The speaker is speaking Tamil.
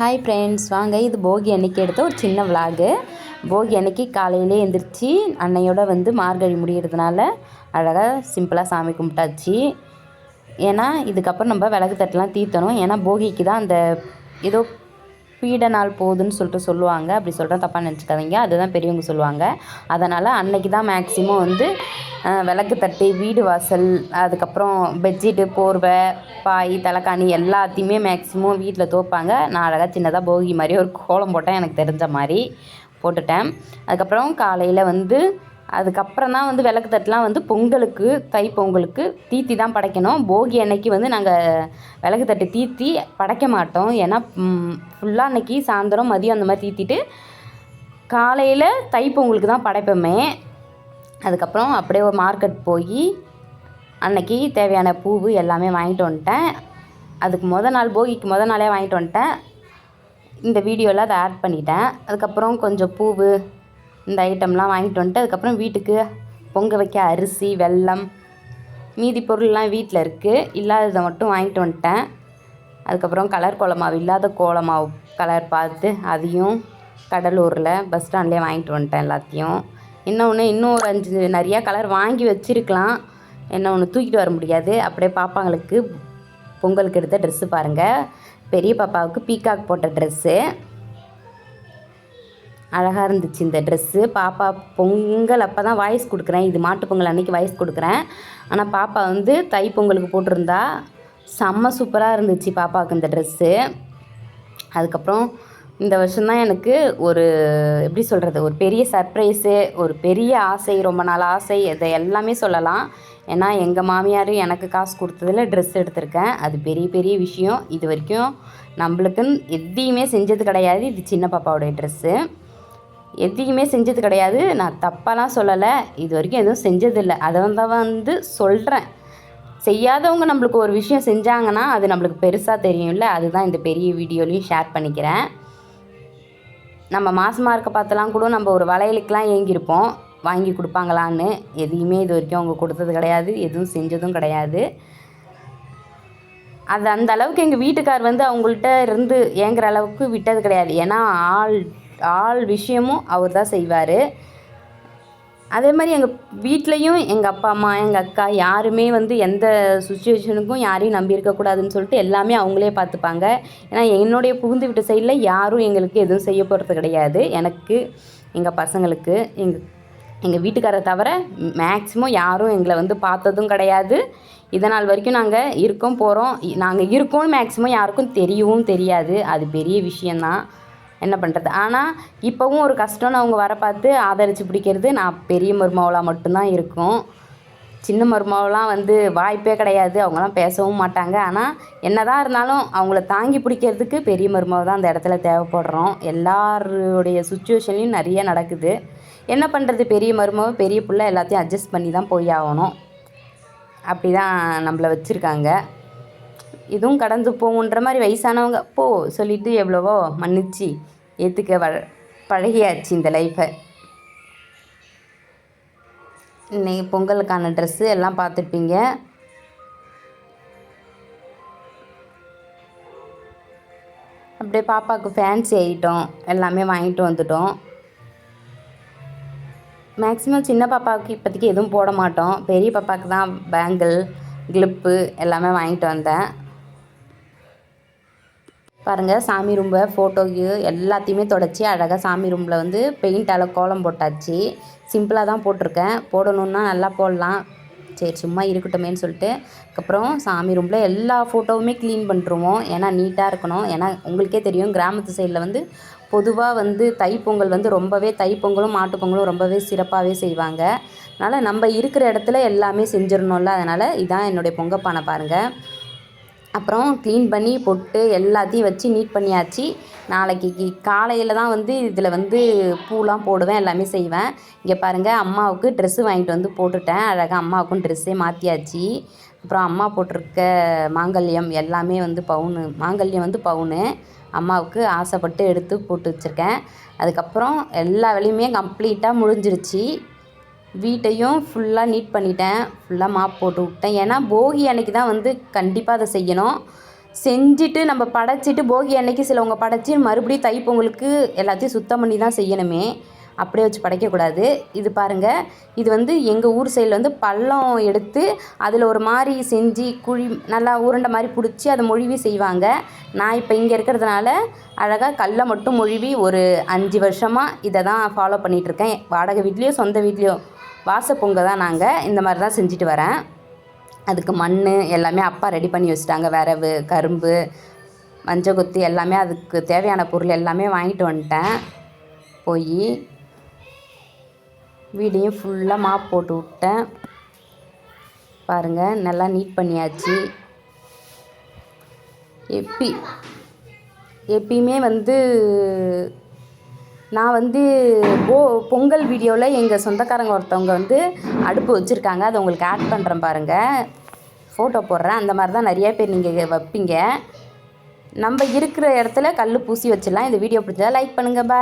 ஹாய் ஃப்ரெண்ட்ஸ் வாங்க. இது போகி அன்னைக்கு எடுத்த ஒரு சின்ன விலாகு போகி அன்னைக்கு காலையிலே எழுந்திரிச்சு அன்னையோட வந்து மார்கழி முடிகிறதுனால அழகாக சிம்பிளாக சாமி கும்பிட்டாச்சு. ஏன்னா இதுக்கப்புறம் நம்ம விளக்கு தட்டெலாம் தீர்த்தணும் ஏன்னா போகிக்கு தான் அந்த ஏதோ பீட நாள் போகுதுன்னு சொல்லிட்டு சொல்லுவாங்க. அப்படி சொல்கிறேன் தப்பாக நினச்சிக்காதீங்க. அதுதான் பெரியவங்க சொல்லுவாங்க. அதனால் அன்னைக்கு தான் மேக்ஸிமம் வந்து விளக்கு தட்டு வீடு வாசல் அதுக்கப்புறம் பெட்ஷீட்டு போர்வை பாய் தலைக்காணி எல்லாத்தையுமே மேக்ஸிமம் வீட்டில் துவைப்பாங்க. நான் அழகாக சின்னதாக போகி மாதிரி ஒரு கோலம் போட்டேன் எனக்கு தெரிஞ்ச மாதிரி போட்டுட்டேன். அதுக்கப்புறம் காலையில் வந்து அதுக்கப்புறம் தான் வந்து விளக்கு தட்டுலாம் வந்து பொங்கலுக்கு தை பொங்கலுக்கு தீத்தி தான் படைக்கணும். போகி அன்னைக்கு வந்து நாங்கள் விளக்கு தட்டு தீத்தி படைக்க மாட்டோம். ஏன்னா ஃபுல்லாக அன்னைக்கு சாயந்தரம் மதியம் அந்த மாதிரி தீத்திட்டு காலையில் தை பொங்கலுக்கு தான் படைப்போமே. அதுக்கப்புறம் அப்படியே ஒரு மார்க்கெட் போய் அன்னைக்கு தேவையான பூவு எல்லாமே வாங்கிட்டு வந்துட்டேன். அதுக்கு முத நாள் போகிக்கு முத நாளே வாங்கிட்டு வந்துட்டேன். இந்த வீடியோவில் அதை ஆட் பண்ணிட்டேன். அதுக்கப்புறம் கொஞ்சம் பூவு இந்த ஐட்டம்லாம் வாங்கிட்டு வந்துட்டு அதுக்கப்புறம் வீட்டுக்கு பொங்க வைக்க அரிசி வெல்லம் மீதி பொருள்லாம் வீட்டில் இருக்குது இல்லாததை மட்டும் வாங்கிட்டு வந்துட்டேன். அதுக்கப்புறம் கலர் கோலமாவு இல்லாத கோலமாவு கலர் பார்த்து அதையும் கடலூரில் பஸ் ஸ்டாண்ட்லேயே வாங்கிட்டு வந்துட்டேன் எல்லாத்தையும். இன்னொன்று இன்னும் ஒரு அஞ்சு நிறையா கலர் வாங்கி வச்சுருக்கலாம். என்ன ஒன்று தூக்கிட்டு வர முடியாது. அப்படியே பாப்பாங்களுக்கு பொங்கலுக்கு எடுத்த ட்ரெஸ்ஸு பாருங்கள் பெரிய பாப்பாவுக்கு பீகாக் போட்ட ட்ரெஸ்ஸு அழகாக இருந்துச்சு இந்த ட்ரெஸ்ஸு பாப்பா பொங்கல் அப்போ தான் வாய்ஸ் கொடுக்குறேன். இது மாட்டு பொங்கல் அன்னைக்கு வாய்ஸ் கொடுக்குறேன். ஆனால் பாப்பா வந்து தை பொங்கலுக்கு போட்டிருந்தா செம்ம சூப்பராக இருந்துச்சு பாப்பாவுக்கு இந்த ட்ரெஸ்ஸு அதுக்கப்புறம் இந்த வருஷம்தான் எனக்கு ஒரு எப்படி சொல்கிறது ஒரு பெரிய சர்ப்ரைஸு ஒரு பெரிய ஆசை ரொம்ப நாள் ஆசை இதை எல்லாமே சொல்லலாம். ஏன்னா எங்கள் மாமியாரும் எனக்கு காசு கொடுத்ததில் ட்ரெஸ் எடுத்திருக்கேன். அது பெரிய பெரிய விஷயம். இது வரைக்கும் நம்மளுக்குன்னு எதையுமே செஞ்சது கிடையாது. இது சின்ன பாப்பாவுடைய ட்ரெஸ்ஸு எதையுமே செஞ்சது கிடையாது. நான் தப்பாலாம் சொல்லலை. இது வரைக்கும் எதுவும் செஞ்சதில்லை. அதை வந்து வந்து சொல்கிறேன் செய்யாதவங்க நம்மளுக்கு ஒரு விஷயம் செஞ்சாங்கன்னா அது நம்மளுக்கு பெருசாக தெரியும்ல. அதுதான் இந்த பெரிய வீடியோலையும் ஷேர் பண்ணிக்கிறேன். நம்ம மாசமாக இருக்க பார்த்தலாம் கூட நம்ம ஒரு வளையலுக்கெலாம் ஏங்கியிருப்போம். வாங்கி கொடுப்பாங்களான்னு. எதையுமே இது வரைக்கும் அவங்க கொடுத்தது கிடையாது. எதுவும் செஞ்சதும் கிடையாது. அது அந்த அளவுக்கு எங்கள் வீட்டுக்கார் வந்து அவங்கள்ட்ட இருந்து ஏங்குற அளவுக்கு விட்டது கிடையாது. ஏன்னா ஆள் ஆள் விஷயமும் அவர் தான் செய்வார். அதே மாதிரி எங்கள் வீட்லேயும் எங்கள் அப்பா அம்மா எங்கள் அக்கா யாருமே வந்து எந்த சுச்சுவேஷனுக்கும் யாரையும் நம்பி இருக்கக்கூடாதுன்னு சொல்லிட்டு எல்லாமே அவங்களே பார்த்துப்பாங்க ஏன்னா என்னுடைய புகுந்து விட்ட சைடில் யாரும் எங்களுக்கு எதுவும் செய்ய போகிறது கிடையாது. எனக்கு எங்கள் பசங்களுக்கு எங்கள் எங்கள் வீட்டுக்காரை தவிர மேக்ஸிமம் யாரும் எங்களை வந்து பார்த்ததும் கிடையாது. இதனால் வரைக்கும் நாங்கள் இருக்கோம் போகிறோம் நாங்கள் இருக்கோம்னு மேக்ஸிமம் யாருக்கும் தெரியவும் தெரியாது. அது பெரிய விஷயந்தான் என்ன பண்ணுறது ஆனால் இப்போவும் ஒரு கஷ்டம்னு அவங்க வர பார்த்து ஆதரித்து பிடிக்கிறது நான் பெரிய மருமவளாக மட்டும்தான் இருக்கும். சின்ன மருமவெலாம் வந்து வாய்ப்பே கிடையாது. அவங்களாம் பேசவும் மாட்டாங்க. ஆனால் என்னதான் இருந்தாலும் அவங்கள தாங்கி பிடிக்கிறதுக்கு பெரிய மருமவ தான் அந்த இடத்துல தேவைப்படுறோம். எல்லாருடைய சுச்சுவேஷன்லேயும் நிறைய நடக்குது. என்ன பண்ணுறது பெரிய மருமவ பெரிய பிள்ளை எல்லாத்தையும் அட்ஜஸ்ட் பண்ணி தான் போய் ஆகணும். அப்படி தான் நம்மளை வச்சுருக்காங்க. இதுவும் கடந்து போகுன்ற மாதிரி வயசானவங்க போ சொல்லிட்டு எவ்வளவோ மன்னிச்சு ஏற்றுக்க வ பழகியாச்சு இந்த லைஃப்பை இன்னைக்கு பொங்கலுக்கான ட்ரெஸ்ஸு எல்லாம் பார்த்துருப்பீங்க. அப்படியே பாப்பாவுக்கு ஃபேன்சி ஐட்டம் எல்லாமே வாங்கிட்டு வந்துட்டோம். மேக்ஸிமம் சின்ன பாப்பாவுக்கு இப்போதைக்கு எதுவும் போட மாட்டோம். பெரிய பாப்பாவுக்கு தான் பேங்கிள் கிளிப்பு எல்லாமே வாங்கிட்டு வந்தேன். பாருங்கள் சாமி ரூம்பை ஃபோட்டோக்கு எல்லாத்தையுமே தொடச்சி அழகாக சாமி ரூமில் வந்து பெயிண்டால் கோலம் போட்டாச்சு. சிம்பிளாக தான் போட்டிருக்கேன். போடணுன்னா நல்லா போடலாம். சரி சும்மா இருக்கட்டுமேன்னு சொல்லிட்டு. அதுக்கப்புறம் சாமி ரூமில் எல்லா ஃபோட்டோவுமே க்ளீன் பண்ணிருவோம். ஏன்னா நீட்டாக இருக்கணும். ஏன்னா உங்களுக்கே தெரியும் கிராமத்து சைடில் வந்து பொதுவாக வந்து தைப்பொங்கல் வந்து ரொம்பவே தைப்பொங்கலும் மாட்டுப்பொங்கலும் ரொம்பவே சிறப்பாகவே செய்வாங்க. அதனால் நம்ம இருக்கிற இடத்துல எல்லாமே செஞ்சிடணும்ல. அதனால் இதான் என்னுடைய பொங்கப்பானை பாருங்கள் அப்புறம் க்ளீன் பண்ணி பொட்டு எல்லாத்தையும் வச்சு நீட் பண்ணியாச்சு. நாளைக்கு காலையில் தான் வந்து இதில் வந்து பூலாம் போடுவேன் எல்லாமே செய்வேன். இங்கே பாருங்கள் அம்மாவுக்கு ட்ரெஸ்ஸு வாங்கிட்டு வந்து போட்டுட்டேன். அழகாக அம்மாவுக்கும் ட்ரெஸ்ஸே மாற்றியாச்சு அப்புறம் அம்மா போட்டிருக்க மாங்கல்யம் எல்லாமே வந்து பவுனு மாங்கல்யம் வந்து பவுனு. அம்மாவுக்கு ஆசைப்பட்டு எடுத்து போட்டு வச்சுருக்கேன். அதுக்கப்புறம் எல்லா வேலையுமே கம்ப்ளீட்டாக முடிஞ்சிருச்சு. வீட்டையும் ஃபுல்லாக நீட் பண்ணிட்டேன். ஃபுல்லாக மாப் போட்டு விட்டேன். ஏன்னா போகி அன்னைக்கு தான் வந்து கண்டிப்பாக அதை செய்யணும். செஞ்சுட்டு நம்ம படைச்சிட்டு போகி அன்னைக்கு சிலவங்க படைச்சி மறுபடியும் தைப்பொங்கலுக்கு எல்லாத்தையும் சுத்தம் பண்ணி தான் செய்யணுமே. அப்படியே வச்சு படைக்கக்கூடாது. இது பாருங்கள் இது வந்து எங்கள் ஊர் சைடில் வந்து பள்ளம் எடுத்து அதில் ஒரு மாதிரி செஞ்சு குழி நல்லா உருண்டை மாதிரி பிடிச்சி அதை மொழிவி செய்வாங்க. நான் இப்போ இங்கே இருக்கிறதுனால அழகாக கல்லை மட்டும் மொழிவி ஒரு அஞ்சு வருஷமாக இதை தான் ஃபாலோ பண்ணிகிட்ருக்கேன் வாடகை வீட்லேயோ சொந்த வீட்லேயோ. வாசப்பொங்க தான் நாங்கள் இந்த மாதிரி தான் செஞ்சுட்டு வரேன். அதுக்கு மண் எல்லாமே அப்பா ரெடி பண்ணி வச்சுட்டாங்க. விரவு கரும்பு மஞ்சள் கொத்து எல்லாமே அதுக்கு தேவையான பொருள் எல்லாமே வாங்கிட்டு வந்துட்டேன். போய் வீடையும் ஃபுல்லாக மாப் போட்டு விட்டேன். பாருங்கள் நல்லா நீட் பண்ணியாச்சு. எப்பி எப்பயுமே வந்து நான் வந்து போ பொங்கல் வீடியோவில் எங்கள் சொந்தக்காரங்க ஒருத்தவங்க வந்து அடுப்பு வச்சுருக்காங்க. அதை உங்களுக்கு ஆட் பண்ணுறேன் பாருங்கள் ஃபோட்டோ போடுறேன். அந்த மாதிரி தான் நிறைய பேர் நீங்கள் வைப்பீங்க. நம்ம இருக்கிற இடத்துல கல் பூசி வச்சிடலாம். இந்த வீடியோ பிடிச்சா லைக் பண்ணுங்கள் பா